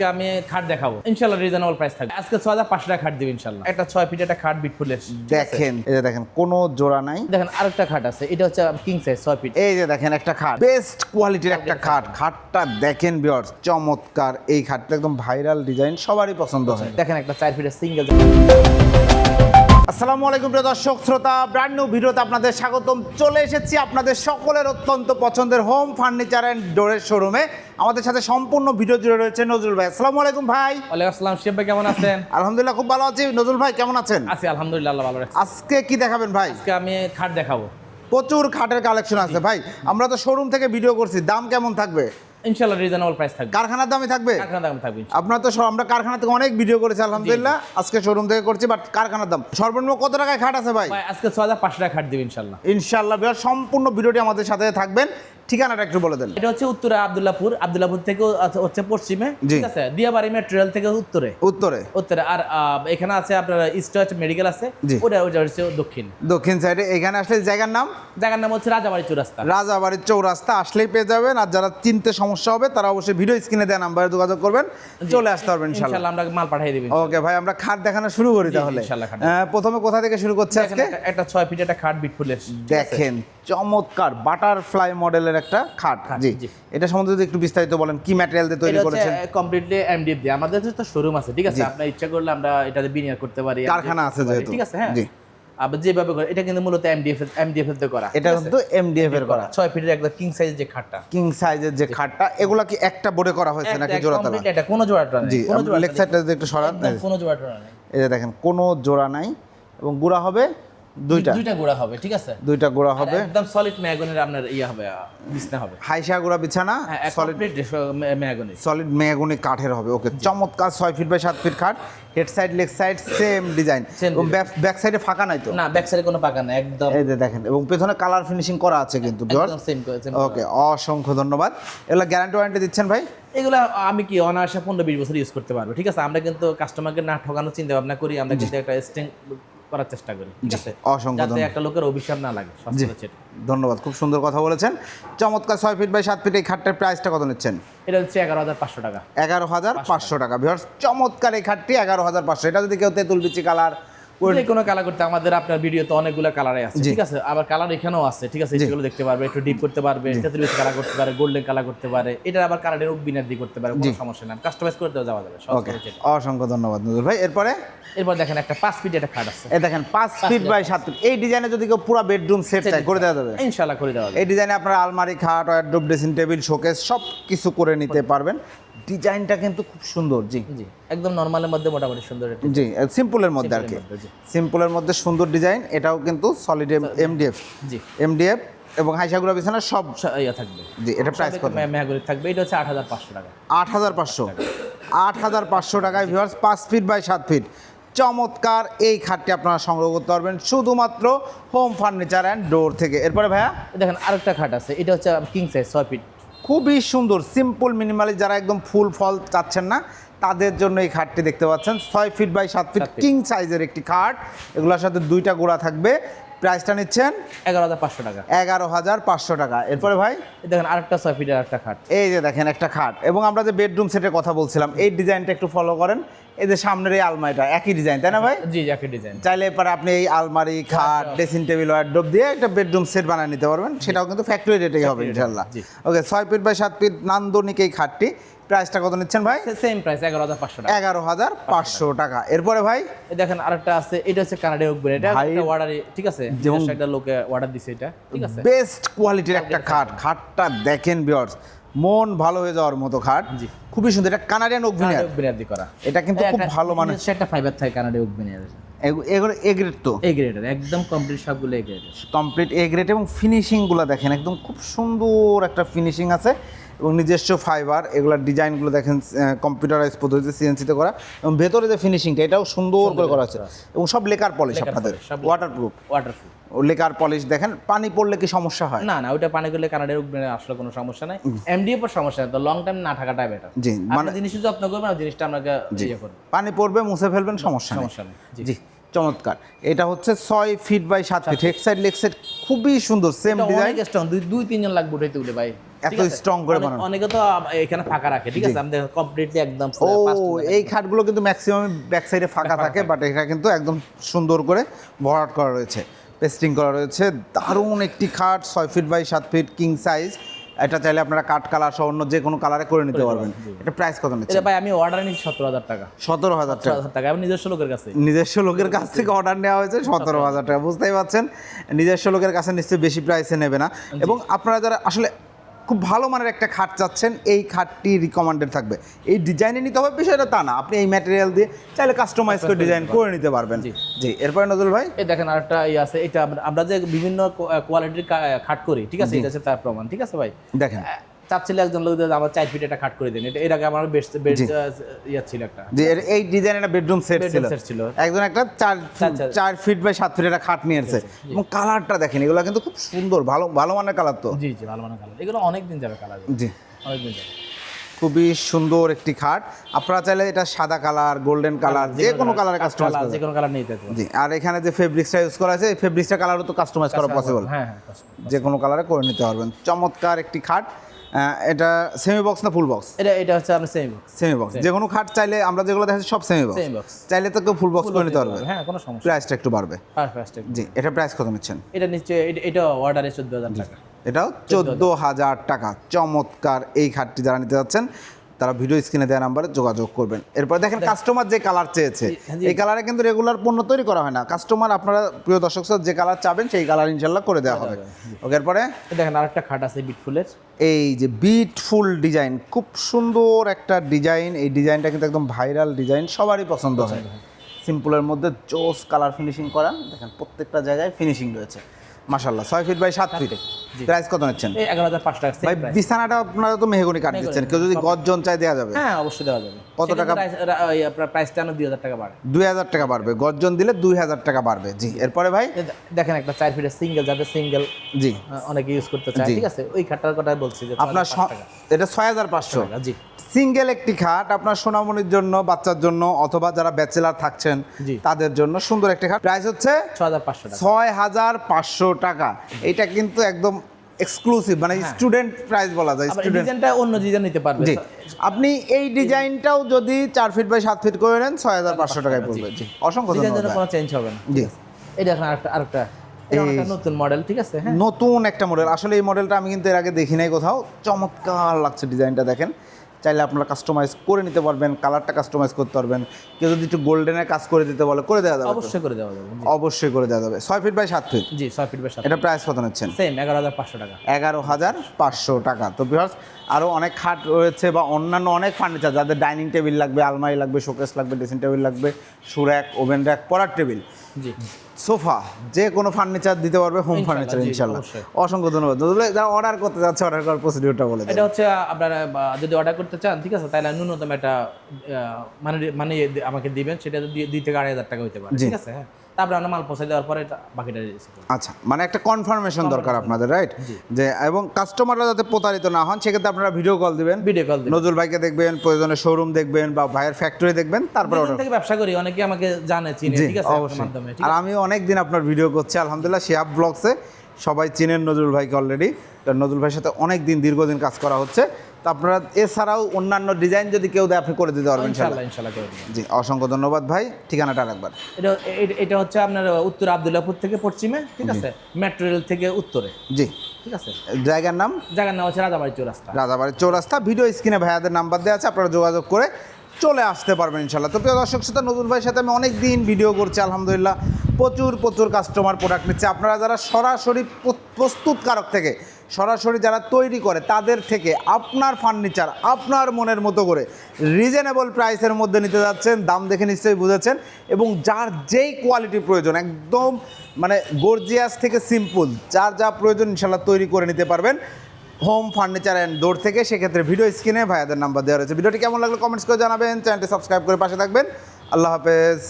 আজকে আমি খাট দেখাবো। ইনশাল্লাহ রিজনেবল প্রাইস থাকবে। আজকে ছয় হাজার পাঁচশো টাকা খাট দিবে ইনশাল্লাহ। একটা ছয় ফিট একটা খাট বিট ফুলে দেখেন এই যে দেখেন কোনো জোড়া নাই। দেখেন আরেকটা খাট আছে এটা হচ্ছে কিং সাইজ ছয় ফিট এই যে দেখেন একটা খাট। বেস্ট কোয়ালিটির একটা খাট। খাটটা দেখেন বিয়ার চমৎকার। এই খাটটা একদম ভাইরাল ডিজাইন সবারই পছন্দ হয়। দেখেন একটা চার ফিটের সিঙ্গেল আসসালামু আলাইকুম প্রিয় দর্শক শ্রোতা ব্র্যান্ড নিউ ভিডিওতে আপনাদের স্বাগতম। চলে এসেছি আপনাদের সকলের অত্যন্ত পছন্দের হোম ফার্নিচার অ্যান্ড ডোরের শোরুমে আমাদের সাথে সম্পূর্ণ ভিডিও জুড়ে রয়েছে নজরুল ভাই। আসসালামু আলাইকুম ভাই। ওয়ালাইকুম আসসালাম শিব ভাই কেমন আছেন? আলহামদুলিল্লাহ খুব ভালো আছি। নজরুল ভাই কেমন আছেন? আছি আলহামদুলিল্লাহ ভালো রাখছে। আজকে কি দেখাবেন ভাই? আজকে আমি খাট দেখাবো। প্রচুর খাটের কালেকশন আছে ভাই। আমরা তো শোরুম থেকে ভিডিও করছি। দাম কেমন থাকবে? ইনশাল্লাহ রিজনেবল প্রাইস থাকবে। কারখানার দামই থাকবে? কারখানা দাম থাকবে আপনার তো আমরা কারখানা থেকে অনেক ভিডিও করেছি আলহামদুলিল্লাহ। আজকে শোরুম থেকে করছি বাট কারখানার দাম। সর্বনিম্ন কত টাকায় খাট আছে ভাই? ভাই আজকে ছয় হাজার পাঁচশো টাকা খাট দিবে ইনশাআল্লাহ। ইনশাআল্লাহ সম্পূর্ণ ভিডিওটি আমাদের সাথে থাকবেন। ঠিকানাটা একটু বলে দেন। এটা হচ্ছে উত্তরে আব্দুল্লাহপুর আব্দুল্লাহপুর থেকে হচ্ছে পশ্চিমে ঠিক আছে? দিয়াবাড়ি মেট্রোরেল থেকে উত্তরে। উত্তরে। উত্তরে আর এখানে আছে আপনার ইস্ট ওয়েস্ট মেডিকেল আছে। ওটা ওটা হচ্ছে দক্ষিণ। দক্ষিণ সাইডে এখানে আসলে জায়গার নাম? জায়গার নাম হচ্ছে রাজাবাড়ি চৌরাস্তা। রাজাবাড়ির চৌরাস্তা আসলেই পেয়ে যাবেন আর যারা চিনতে সমস্যা হবে তারা অবশ্যই ভিডিও স্ক্রিনে দেওয়া নাম্বারে যোগাযোগ করবেন চলে আসতে পারবেন ইনশাল্লাহ আমরা মাল পাঠিয়ে দিবেন ওকে ভাই আমরা খাট দেখানো শুরু করি তাহলে। প্রথমে কোথা থেকে শুরু করছে আজকে? একটা ছয় ফিট একটা খাট বিট ফুলের দেখেন। চমৎকার বাটারফ্লাই মডেলের একটা খাট। জি। এটা সম্বন্ধে যদি একটু বিস্তারিত বলেন কি ম্যাটেরিয়াল দিয়ে তৈরি এটা করেছেন? কমপ্লিটলি এমডিএফ দিয়ে। আমাদের তো শোরুম আছে ঠিক আছে? আপনার ইচ্ছা করলে আমরা এটাতে বিনিয়োগ করতে পারি কারখানা আছে যেহেতু। ঠিক আছে? হ্যাঁ। জি। আবার যেভাবে করে এটা কিন্তু মূলত এমডিএফ এমডিএফ এর দিয়ে করা এটা? কিন্তু এমডিএফ এর করা। ছয় ফিটের একদম কিং সাইজ যে খাটটা। কিং সাইজের যে খাটটা এগুলা কি একটা বোর্ডে করা হয়েছে নাকি একটা জোড়া তালা এটা কোনো জোড়াটা নেই কোনো জোড়াটা লেগ সাইডটা একটু সরান। কোনো জোড়াটা নেই। এই যে দেখেন কোনো জোড়া নাই এবং গুড়া হবে দুইটা। দুইটা গোড়া হবে ঠিক আছে? দুইটা গোড়া হবে। একদম সলিড ম্যাগনের আপনার ইয়া হবে বিছনা হবে। হাইসা গুড়া বিছানা সলিড ম্যাগনের সলিড মেগুনি কাঠের হবে ওকে চমৎকার ছয় ফিট বাই সাত ফিট খাট head side leg side same design back সাইডে ফাঁকা নাই তো? না ব্যাক সাইডে কোনো পাকা না একদম। এই যে দেখেন এবং পেছনে কালার ফিনিশিং করা আছে কিন্তু ওকে অসংখ্য ধন্যবাদ। এগুলো গ্যারান্টি ওয়ারেন্টি দিচ্ছেন ভাই? এগুলো আমি কি অনায়াসে পনেরো বিশ বছর ইউজ করতে পারব ঠিক আছে? আমরা কিন্তু কাস্টমারকে না ঠকানোর চিন্তা ভাবনা করি আমরা কিন্তু একটা করার চেষ্টা করি ঠিক আছে? অসংখ্য যাতে একটা লোকের অভিশাপ না লাগে। ধন্যবাদ খুব সুন্দর কথা বলেছেন। চমৎকার ছয় ফিট বাই সাত ফিট এই খাটটার প্রাইসটা কত নিচ্ছেন? এটা হচ্ছে এগারো হাজার পাঁচশো টাকা। এগারো হাজার পাঁচশো টাকা। বিহার চমৎকার এই খাটটি এগারো হাজার পাঁচশো। এটা যদি কেউ তেঁতুল বিচি কালার যে কোনো কালার করতে আমাদের আপনার ভিডিওতে অনেকগুলো কালারে আছে ঠিক আছে? আবার কালার এখানেও আছে ঠিক আছে? সেগুলো দেখতে পারবে একটু ডিপ করতে পারবে তেতুল কালার করতে পারে গোল্ডেন কালার করতে পারে এটা আবার কালারের বিনার দিয়ে করতে পারে কোনো সমস্যা নেই। কাস্টমাইজ করে দেওয়া যাওয়া যাবে। অসংখ্য ধন্যবাদ নজরুল ভাই। এরপরে? এরপর দেখেন একটা পাঁচ ফিট একটা খাট আছে। দেখেন পাঁচ ফিট বাই সাত ফিট এই ডিজাইনে যদি কেউ পুরো বেডরুম সেট চাই করে দেওয়া যাবে। ইনশাল্লাহ করে দেওয়া যাবে। এই ডিজাইনে আপনারা আলমারি খাট ওয়ারড্রোব ড্রেসিং টেবিল শোকেস সব কিছু করে নিতে পারবেন। ডিজাইনটা কিন্তু খুব সুন্দর জি। জি একদম নর্মালের মধ্যে মোটামুটি সুন্দর জি সিম্পলের মধ্যে আর কি। সিম্পলের মধ্যে সুন্দর ডিজাইন এটাও কিন্তু সলিড এমডিএফ জি। এমডিএফ এবং হাইসাগুড়া বিছানা সব ইয়া থাকবে। জি এটা প্রাইস কত? মেহাগুলি থাকবে এটা হচ্ছে আট হাজার পাঁচশো টাকা। আট হাজার পাঁচশো। আট হাজার পাঁচশো টাকায় ভিউয়ার্স পাঁচ ফিট বাই সাত ফিট চমৎকার এই খাটটি আপনারা সংগ্রহ করতে পারবেন শুধুমাত্র হোম ফার্নিচার অ্যান্ড ডোর থেকে। এরপরে ভাইয়া? দেখেন আরেকটা খাট আছে এটা হচ্ছে কিং সাইজ ছয় ফিট খুবই সুন্দর সিম্পল মিনিমালি যারা একদম ফুল ফল চাচ্ছেন না তাদের জন্য এই খাটটি দেখতে পাচ্ছেন। ছয় ফিট বাই সাত ফিট কিং সাইজের একটি খাট। এগুলোর সাথে দুইটা গোড়া থাকবে। প্রাইসটা নিচ্ছেন? এগারো হাজার পাঁচশো টাকা। এগারো হাজার পাঁচশো টাকা। এরপরে ভাই? দেখেন আরেকটা ছয় ফিটের একটা খাট। এই যে দেখেন একটা খাট। এবং আমরা যে বেডরুম সেটের কথা বলছিলাম এই ডিজাইনটা একটু ফলো করেন। এই যে সামনের এই আলমারিটা একই ডিজাইন তাই না ভাই? জি জ্যাকেট ডিজাইন চাইলে এরপরে আপনি এই আলমারি খাট ড্রেসিং টেবিল ওয়ার্ড্রোব দিয়ে একটা বেডরুম সেট বানিয়ে নিতে পারবেন। সেটাও কিন্তু ফ্যাক্টরি রেটেই হবে ইনশাল্লাহ ওকে ছয় ফিট বাই সাত ফিট নান্দনিক এই খাটটি। প্রাইসটা কত নিচ্ছেন ভাই? সেম প্রাইস এগারো হাজার পাঁচশো টাকা। এগারো হাজার পাঁচশো টাকা। এরপরে ভাই? দেখেন আরেকটা আছে এটা হচ্ছে কানাডিয়ান উকবেন এটা ভাই- ঠিক আছে? যেমন- একটা লোকে অর্ডার দিছে এটা ঠিক আছে? বেস্ট কোয়ালিটির একটা খাট। খাটটা দেখেন বিয়ার্স মন ভালো হয়ে যাওয়ার মতো খাট। জি। খুবই সুন্দর। এটা কানাডিয়ান উকবেন দিয়ে করা। এটা কিন্তু খুব ভালো মানে একটা ফাইবার থাকে কানাডিয়ান উকবেনের এগুলো এ গ্রেড তো। গ্রেডের একদম কমপ্লিট সবগুলো এই গ্রেডের কমপ্লিট এ গ্রেড এবং ফিনিশিংগুলো দেখেন একদম খুব সুন্দর একটা ফিনিশিং আছে। এবং নিজস্ব ফাইবার এগুলোর ডিজাইনগুলো দেখেন কম্পিউটারাইজ পদ্ধতিতে সিএনসিতে করা। এবং ভেতরে যে ফিনিশিংটা এটাও সুন্দর করে করা আছে। এবং সব লেকার পলিশ আপনাদের। ওয়াটারপ্রুফ ওয়াটারপ্রুফ লেকার পলিশ দেখেন পানি পড়লে কি সমস্যা হয়? না না ওইটা পানি করলে কানাডার আসলে কোনো সমস্যা নাই। এমডিএফ এর সমস্যা তো লং টাইম না থাকাটাই বেটার জি মানে জিনিস যত্ন করবেন আর জিনিসটা আপনাকে ইয়ে করবে পানি পড়বে মুছে ফেলবেন সমস্যা নেই। সমস্যা নেই জি। চমৎকার। এটা হচ্ছে ছয় ফিট বাই সাত feet head side leg side খুবই সুন্দর সেম ডিজাইন দুই দুই তিনজন লাগবে উঠাইতে উঠে ভাই। এত strong করে বানানো। অনেকে তো এখানে ফাঁকা রাখে ঠিক আছে? কমপ্লিটলি একদম ও এই খাটগুলো কিন্তু ম্যাক্সিমাম ব্যাক সাইডে ফাঁকা থাকে বাট এটা কিন্তু একদম সুন্দর করে ভরাট করা রয়েছে পেস্টিং করা রয়েছে। দারুণ একটি খাট ছয় ফিট বাই সাত ফিট কিং সাইজ এটা চাইলে আপনারা কাঠ কালার সহ অন্য যে কোনো কালারে করে নিতে পারবেন। এটা প্রাইস কত নিচ্ছে? এটা ভাই আমি অর্ডার নিচ্ছি সতেরো হাজার টাকা। সতেরো হাজার টাকা। আমি নিজস্ব লোকের কাছে। নিজস্ব লোকের কাছ থেকে অর্ডার নেওয়া হয়েছে সতেরো হাজার টাকা। বুঝতেই পারছেন? নিজস্ব লোকের কাছে নিশ্চয়ই বেশি প্রাইসে নেবে না। এবং আপনারা যারা আসলে খুব ভালো মানের একটা খাট চাচ্ছেন এই খাটটি রিকমেন্ডেড থাকবে। এই ডিজাইনে নিতে হবে বিষয়টা তা না। আপনি এই ম্যাটেরিয়াল দিয়ে চাইলে কাস্টমাইজ করে ডিজাইন করে নিতে পারবেন। জি। জি এরপরে নজরুল ভাই? এই দেখেন আরেকটা ইয়ে আছে এটা আমরা- আমরা যে বিভিন্ন কোয়ালিটির খাট করি ঠিক আছে? এটা তার প্রমাণ ঠিক আছে ভাই? দেখেন। চাচ্ছিল একজন লোক আমার চার ফিট একটা খাট করে দিন। এটা এর আগে আমার বেস্ট বেস্ট ইয়ে ছিল একটা। যে এই ডিজাইনের একটা বেডরুম সেট ছিল। ছিল। একজন একটা চার চার- ফিট বাই সাত ফিট একটা খাট নিয়েছে এবং কালারটা দেখেন এগুলো কিন্তু খুব সুন্দর ভালো ভালো মানের কালার তো। জি জি ভালো মানে কালার এগুলো অনেক দিন যাবে কালার জি। অনেক দিন যাবে। খুবই সুন্দর একটি খাট। আপনারা চাইলে এটা সাদা কালার গোল্ডেন কালার যে কোনো কালারে কাস্টমাইজ কালার যে কোনো কালার নিতে পারবেন। জি আর এখানে যে ফেব্রিক্সটা ইউজ করা আছে এই ফেব্রিক্সটা কালারও তো কাস্টমাইজ করা পসিবল হ্যাঁ যে কোনো কালারে করে নিতে পারবেন। চমৎকার একটি খাট। এটা সেমি বক্স না ফুল বক্স এটা এটা হচ্ছে আপনার সেমি বক্স সেমি বক্স যে কোনো খাট চাইলে আমরা যেগুলো দেখাচ্ছি সব সেমি বক্স সেমি বক্স চাইলে তো কেউ ফুল বক্স করে নিতে পারবে। হ্যাঁ কোনো সমস্যা প্রাইসটা একটু বাড়বে। প্রাইসটা জি এটা প্রাইস কত নিচ্ছেন? এটা এটা- এটা অর্ডারে চোদ্দ হাজার টাকা। এটাও চোদ্দ হাজার টাকা। চমৎকার এই খাটটি যারা নিতে যাচ্ছেন তারা ভিডিও স্ক্রিনে দেওয়া নাম্বারে যোগাযোগ করবেন। এরপর দেখেন কাস্টমার যে কালার চেয়েছে এই কালারে কিন্তু রেগুলার পণ্য তৈরি করা হয় না। কাস্টমার আপনারা প্রিয় দর্শক শ্রোতা যে কালার চাবেন সেই কালার ইনশাল্লাহ করে দেওয়া হবে। ওকে এরপরে? দেখেন আরেকটা খাট আছে বিটফুলের এই যে বিটফুল ডিজাইন খুব সুন্দর একটা ডিজাইন এই ডিজাইনটা কিন্তু একদম ভাইরাল ডিজাইন সবারই পছন্দ হয়। সিম্পলের মধ্যে জোস কালার ফিনিশিং করা। দেখেন প্রত্যেকটা জায়গায় ফিনিশিং রয়েছে। মাশাল্লাহ ছয় ফিট বাই সাত ফিট। প্রাইস কত নিচ্ছেন? এগারো হাজার পাঁচ টাকা ভাই বিছানাটা আপনারা তো মেহগনি কাঠ দিচ্ছেন কেউ যদি গজন চাই দেওয়া যাবে। হ্যাঁ অবশ্যই দেওয়া যাবে। কত টাকা? প্রাইসটা দুই হাজার টাকা বাড়ে। দুই হাজার টাকা বাড়বে গজন দিলে দুই হাজার টাকা বাড়বে। জি এরপরে ভাই? দেখেন একটা চার ফিটের সিঙ্গেল যাতে সিঙ্গেল জি। অনেকে ইউজ করতে চায় ঠিক আছে? ওই খাটটার কথা বলছি যে আপনার। এটা ছয় হাজার পাঁচশো। জি। সিঙ্গেল একটি খাট আপনার সোনামণির জন্য বাচ্চার জন্য অথবা যারা ব্যাচেলার থাকছেন তাদের জন্য সুন্দর একটি খাট। প্রাইস হচ্ছে ছয় হাজার পাঁচশো টাকা। এটা কিন্তু একদম এক্সক্লুসিভ মানে স্টুডেন্ট প্রাইস বলা যায় ডিজাইনটা অন্য ডিজাইন নিতে পারবে। জি। আপনি এই ডিজাইনটাও যদি চার ফিট বাই সাত ফিট করে নেন ছয় হাজার পাঁচশো টাকায় পড়বে। জি। অসংখ্য কোনো চেঞ্জ হবে না। জি। এই দেখেন আরেকটা আরেকটা। এটা নতুন মডেল ঠিক আছে? হ্যাঁ। নতুন একটা মডেল আসলে এই মডেলটা আমি কিন্তু এর আগে দেখি নাই কোথাও। চমৎকার লাগছে ডিজাইনটা দেখেন। চাইলে আপনারা কাস্টমাইজ করে নিতে পারবেন কালারটা কাস্টমাইজ করতে পারবেন। কেউ যদি একটু গোল্ডেনের কাজ করে দিতে বলে করে দেওয়া যাবে অবশ্যই করে দেওয়া যাবে অবশ্যই করে দেওয়া যাবে। ছয় ফিট বাই সাত ফিট জি ছয় ফিট বাই সাত এটা প্রাইস কত নিচ্ছেন? সেম এগারো হাজার পাঁচশো টাকা। এগারো হাজার পাঁচশো টাকা। তো বিহার আরও অনেক খাট রয়েছে বা অন্যান্য অনেক ফার্নিচার যাদের ডাইনিং টেবিল লাগবে আলমারি লাগবে শোকেস লাগবে ড্রেসিং টেবিল লাগবে সুর্যাক ওভেন র্যাক পড়ার টেবিল সোফা যে কোনো ফার্নিচার দিতে পারবে হোম ফার্নিচার ইনশাল্লাহ অসংখ্য ধন্যবাদ। যারা অর্ডার করতে যাচ্ছে অর্ডার করার প্রসিডিউরটা বলে এটা হচ্ছে আপনারা যদি অর্ডার করতে চান ঠিক আছে তাহলে ন্যূনতম একটা মানে মানে আমাকে দিবেন সেটা দুই থেকে আড়াই হাজার টাকা হইতে পারে ঠিক আছে হ্যাঁ। তারপরে আমরা মাল পৌঁছে দেওয়ার পরে বাকিটা আচ্ছা মানে একটা কনফার্মেশন দরকার আপনাদের রাইট যে এবং কাস্টমাররা যাতে প্রতারিত না হন সেক্ষেত্রে আপনারা ভিডিও কল দিবেন। ভিডিও কল নজরুল ভাইকে দেখবেন প্রয়োজনে শোরুম দেখবেন বা ভাইয়ের ফ্যাক্টরি দেখবেন তারপরে থেকে ব্যবসা করি অনেকে আমাকে জানে চিনে ঠিক আছে অবশ্যই। মাধ্যমে আর আমি অনেক দিন আপনার ভিডিও করছি আলহামদুলিল্লাহ শিহাব ব্লগসে সবাই চিনেন নজরুল ভাইকে অলরেডি নজরুল ভাইয়ের সাথে অনেক দিন দীর্ঘদিন কাজ করা হচ্ছে। তো আপনারা এছাড়াও অন্যান্য ডিজাইন যদি কেউ দেয় আপনি করে দিতে পারবেন ইনশাল্লাহ ইনশাল্লাহ। ইনশাল্লাহ করে জি অসংখ্য ধন্যবাদ ভাই। ঠিকানাটা আরেকবার। এটা এটা হচ্ছে আপনার উত্তর আবদুল্লাপুর থেকে পশ্চিমে ঠিক আছে? মেট্রো রেল থেকে উত্তরে। জি। ঠিক আছে? জায়গার নাম? জায়গার নাম হচ্ছে রাজাবাড়ি চৌরাস্তা। রাজাবাড়ির চৌরাস্তা। ভিডিও স্ক্রিনে ভাইয়াদের নাম্বার দেওয়া আছে আপনারা যোগাযোগ করে চলে আসতে পারবেন ইনশাল্লাহ। তো প্রিয় দর্শক সাথে নতুন ভাইয়ের সাথে আমি অনেক দিন ভিডিও করছি আলহামদুলিল্লাহ। প্রচুর প্রচুর কাস্টমার প্রোডাক্ট নিচ্ছে। আপনারা যারা সরাসরি প্র- প্রস্তুতকারক থেকে সরাসরি যারা তৈরি করে তাদের থেকে আপনার ফার্নিচার আপনার মনের মতো করে রিজনেবল প্রাইসের মধ্যে নিতে যাচ্ছেন, দাম দেখে নিশ্চয়ই বুঝেছেন এবং যার যেই কোয়ালিটি প্রয়োজন, একদম মানে গর্জিয়াস থেকে সিম্পল যার যা প্রয়োজন ইনশাল্লাহ তৈরি করে নিতে পারবেন হোম ফার্নিচার অ্যান্ড ডোর থেকে। সেক্ষেত্রে ভিডিও স্ক্রিনে ভাইয়াদের নাম্বার দেওয়া রয়েছে। ভিডিওটি কেমন লাগল কমেন্টস করে জানাবেন চ্যানেলটি সাবস্ক্রাইব করে পাশে থাকবেন। আল্লাহ হাফেজ।